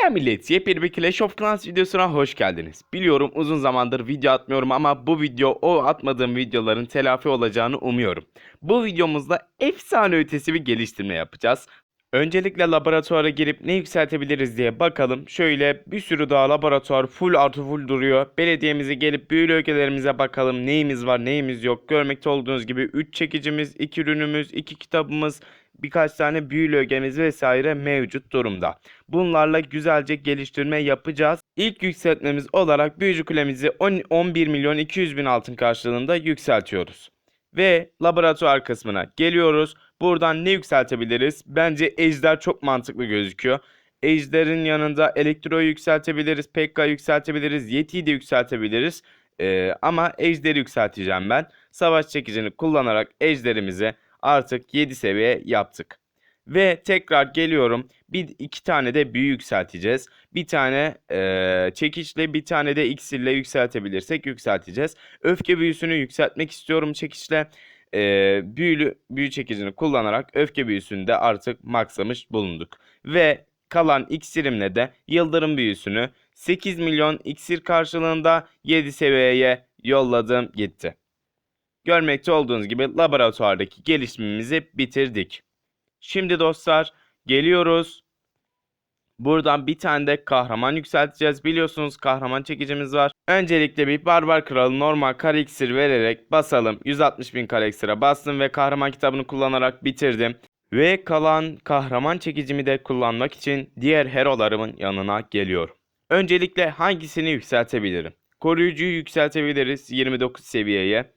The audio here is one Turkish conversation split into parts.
Selam millet, yepyeni bir Clash of Clans videosuna hoş geldiniz. Biliyorum uzun zamandır video atmıyorum ama bu video o atmadığım videoların telafi olacağını umuyorum. Bu videomuzda efsane ötesi bir geliştirme yapacağız. Öncelikle laboratuvara girip ne yükseltebiliriz diye bakalım. Şöyle bir sürü daha laboratuvar full artı full duruyor. Belediyemize gelip büyülü ögelerimize bakalım. Neyimiz var neyimiz yok. Görmekte olduğunuz gibi 3 çekicimiz, 2 ürünümüz, 2 kitabımız, birkaç tane büyülü ögemiz vesaire mevcut durumda. Bunlarla güzelce geliştirme yapacağız. İlk yükseltmemiz olarak büyücü kulemizi 10 11 milyon 200 bin altın karşılığında yükseltiyoruz. Ve laboratuvar kısmına geliyoruz. Buradan ne yükseltebiliriz? Bence ejder çok mantıklı gözüküyor. Ejder'in yanında elektro yükseltebiliriz, Pekka yükseltebiliriz, Yeti'yi de yükseltebiliriz. Ee, ama ejderi yükselteceğim ben. Savaş çekicini kullanarak ejderimizi artık 7 seviye yaptık. Ve tekrar geliyorum. Bir iki tane de büyü yükselteceğiz. Bir tane eee, çekiçle bir tane de iksirle yükseltebilirsek yükselteceğiz. Öfke büyüsünü yükseltmek istiyorum çekiçle. Eee büyülü büyü çekicini kullanarak öfke büyüsünü de artık maksamış bulunduk. Ve kalan iksirimle de yıldırım büyüsünü 8 milyon iksir karşılığında 7 seviyeye yolladım gitti. Görmekte olduğunuz gibi laboratuvardaki gelişimimizi bitirdik. Şimdi dostlar geliyoruz. Buradan bir tane de kahraman yükselteceğiz. Biliyorsunuz kahraman çekicimiz var. Öncelikle bir barbar kralı normal kare iksir vererek basalım. 160 bin kare iksire bastım ve kahraman kitabını kullanarak bitirdim. Ve kalan kahraman çekicimi de kullanmak için diğer herolarımın yanına geliyorum. Öncelikle hangisini yükseltebilirim? Koruyucuyu yükseltebiliriz 29 seviyeye.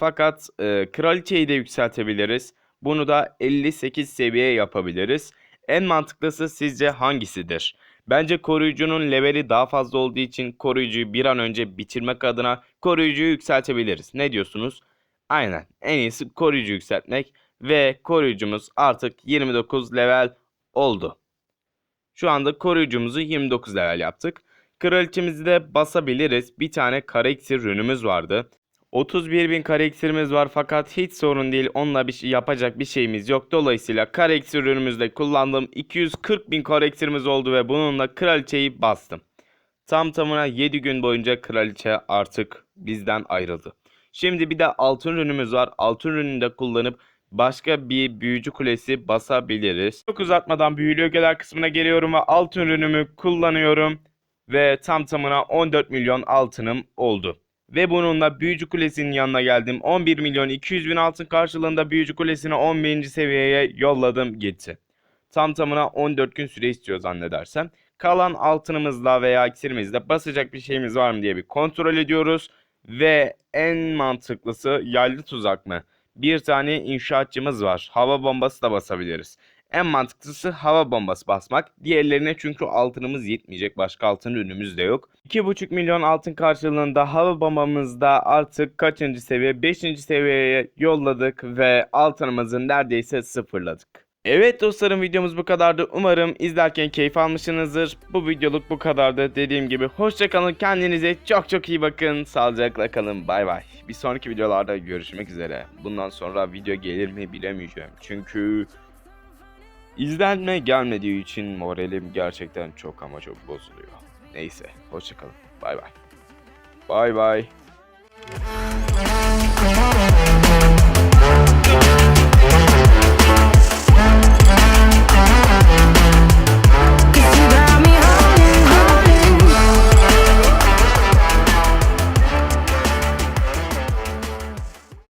Fakat e, kraliçeyi de yükseltebiliriz. Bunu da 58 seviye yapabiliriz. En mantıklısı sizce hangisidir? Bence koruyucunun leveli daha fazla olduğu için koruyucuyu bir an önce bitirmek adına koruyucuyu yükseltebiliriz. Ne diyorsunuz? Aynen. En iyisi koruyucu yükseltmek ve koruyucumuz artık 29 level oldu. Şu anda koruyucumuzu 29 level yaptık. Kraliçemizi de basabiliriz. Bir tane kare iksir rünümüz vardı. 31 bin kare iksirimiz var fakat hiç sorun değil. Onunla bir şey yapacak bir şeyimiz yok. Dolayısıyla kare ürünümüzde kullandığım 240 bin kare iksirimiz oldu ve bununla kraliçeyi bastım. Tam tamına 7 gün boyunca kraliçe artık bizden ayrıldı. Şimdi bir de altın ürünümüz var. Altın ürünü de kullanıp başka bir büyücü kulesi basabiliriz. Çok uzatmadan büyülü ögeler kısmına geliyorum ve altın ürünümü kullanıyorum. Ve tam tamına 14 milyon altınım oldu. Ve bununla Büyücü Kulesi'nin yanına geldim. 11 milyon 200 bin altın karşılığında Büyücü Kulesi'ni 11. seviyeye yolladım gitti. Tam tamına 14 gün süre istiyor zannedersem. Kalan altınımızla veya iksirimizle basacak bir şeyimiz var mı diye bir kontrol ediyoruz. Ve en mantıklısı yaylı tuzak mı? Bir tane inşaatçımız var. Hava bombası da basabiliriz. En mantıklısı hava bombası basmak. Diğerlerine çünkü altınımız yetmeyecek. Başka altın ürünümüz de yok. 2,5 milyon altın karşılığında hava bombamızda artık kaçıncı seviye? 5. seviyeye yolladık ve altınımızı neredeyse sıfırladık. Evet dostlarım videomuz bu kadardı. Umarım izlerken keyif almışsınızdır. Bu videoluk bu kadardı. Dediğim gibi hoşçakalın. Kendinize çok çok iyi bakın. Sağlıcakla kalın. Bay bay. Bir sonraki videolarda görüşmek üzere. Bundan sonra video gelir mi bilemeyeceğim. Çünkü İzlenme gelmediği için moralim gerçekten çok ama çok bozuluyor. Neyse, hoşçakalın. Bay bay. Bay bay.